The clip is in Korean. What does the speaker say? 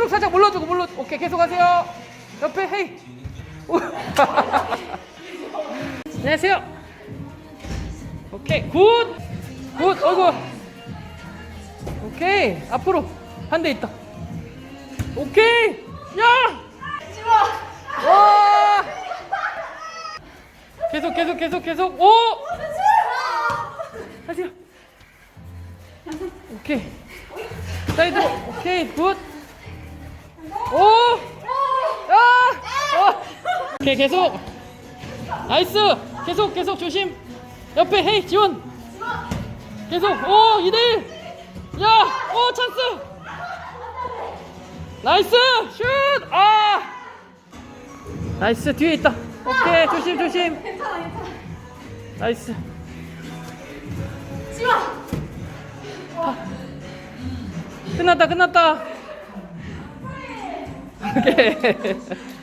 초록 살짝 물러주고 물러. 오케이 계속 하세요. 옆에 헤이. 오. 안녕하세요. 오케이 굿. 굿. 어이구. 오케이 앞으로 한 대 있다. 오케이. 야. 와. 계속 계속 계속 계속. 오. 하세요. 오케이. 사이드. 오케이 굿. 오. 아. 어. 오케이 계속. 나이스. 계속 계속 조심. 옆에 헤이 지원. 계속. 오 2대1. 야. 오 찬스. 나이스. 슛. 아. 나이스 뒤에 있다. 오케이 조심 조심. 괜찮아 괜찮아 나이스. 지마 끝났다 끝났다. 오케이.